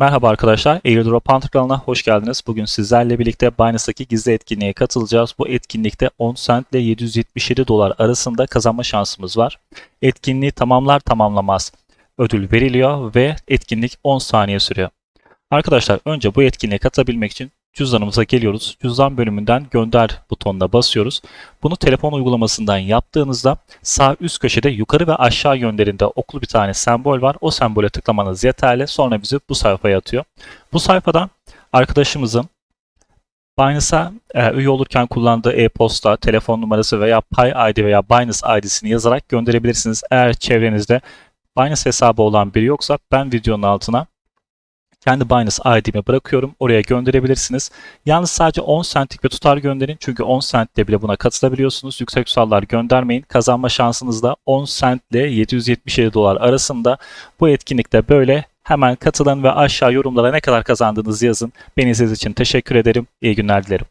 Merhaba arkadaşlar, Airdrop Hunter kanalına hoş geldiniz. Bugün sizlerle birlikte Binance'daki gizli etkinliğe katılacağız. Bu etkinlikte 10 cent ile 777 dolar arasında kazanma şansımız var. Etkinliği tamamlar tamamlamaz ödül veriliyor ve etkinlik 10 saniye sürüyor. Arkadaşlar önce bu etkinliğe katılabilmek için cüzdanımıza geliyoruz. Cüzdan bölümünden gönder butonuna basıyoruz. Bunu telefon uygulamasından yaptığınızda sağ üst köşede yukarı ve aşağı yönlerinde oklu bir tane sembol var. O sembole tıklamanız yeterli. Sonra bizi bu sayfaya atıyor. Bu sayfadan arkadaşımızın Binance'a e, üye olurken kullandığı e-posta, telefon numarası veya Pay ID veya Binance ID'sini yazarak gönderebilirsiniz. Eğer çevrenizde Binance hesabı olan biri yoksa ben videonun altına kendi Binance ID'mi bırakıyorum. Oraya gönderebilirsiniz. Yalnız sadece 10 centlik bir tutar gönderin. Çünkü 10 centle bile buna katılabiliyorsunuz. Yüksek tutarlar göndermeyin. Kazanma şansınız da 10 cent ile 777 dolar arasında. Bu etkinlikte böyle. Hemen katılın ve aşağı yorumlara ne kadar kazandığınızı yazın. Beni izlediğiniz için teşekkür ederim. İyi günler dilerim.